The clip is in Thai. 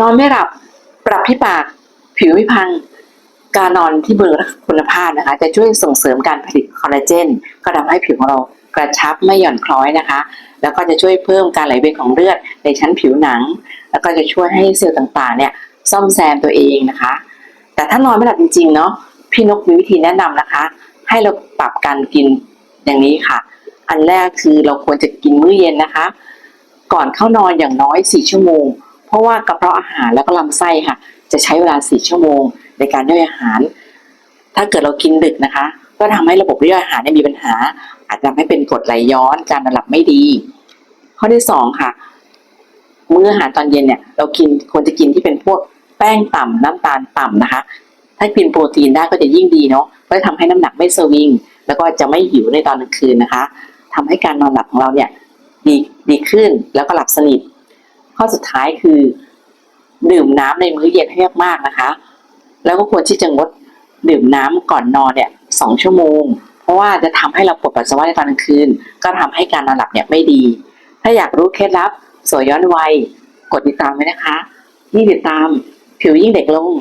นอนไม่หลับ ปรับที่ปาก ผิวไม่พัง การนอนที่เบอร์คุณภาพนะคะ จะช่วยส่งเสริมการผลิตคอลลาเจน ก็ทำให้ผิวของเรากระชับไม่หย่อนคล้อยนะคะ แล้วก็จะช่วยเพิ่มการไหลเวียนของเลือดในชั้นผิวหนัง แล้วก็จะช่วยให้เซลล์ต่างๆ เนี่ยซ่อมแซมตัวเองนะคะ แต่ถ้านอนไม่หลับจริงๆ เนาะพี่นกมีวิธีแนะนำนะคะ ให้เราปรับการกินอย่างนี้ค่ะ อันแรกคือเราควรจะกินมื้อเย็นนะคะ ก่อนเข้านอนอย่างน้อย 4 ชั่วโมง เพราะว่ากระเพาะอาหารแล้วก็ลำไส้ค่ะ จะใช้เวลา 4 ชั่วโมงในการย่อยอาหาร ถ้าเกิดเรากินดึกนะคะ ก็ทำให้ระบบย่อยอาหารมีปัญหา อาจจะทำให้เป็นกรดไหลย้อนการนอนหลับไม่ดี ข้อที่สองค่ะ มื้ออาหารตอนเย็นเนี่ยเรากินควรจะกินที่เป็นพวกแป้งต่ำน้ำตาลต่ำนะคะ ถ้ากินโปรตีนได้ก็จะยิ่งดีเนาะก็จะทำให้น้ำหนักไม่สวิง แล้วก็จะไม่หิวในตอนกลางคืนนะคะทำให้การนอนหลับของเราเนี่ยดีดีขึ้นแล้วก็หลับสนิท ข้อสุดท้ายคือ ดื่มน้ำในมื้อเย็นให้มากๆนะคะ แล้วก็ควรที่จะงดดื่มน้ำก่อนนอนเนี่ยสองชั่วโมง เพราะว่าจะทำให้เราปวดปัสสาวะในตอนกลางคืน ก็ทำให้การนอนหลับเนี่ยไม่ดี ถ้าอยากรู้เคล็ดลับสวยย้อนวัย กดติดตามไว้นะคะยิ่งติดตามผิวยิ่งเด็กลง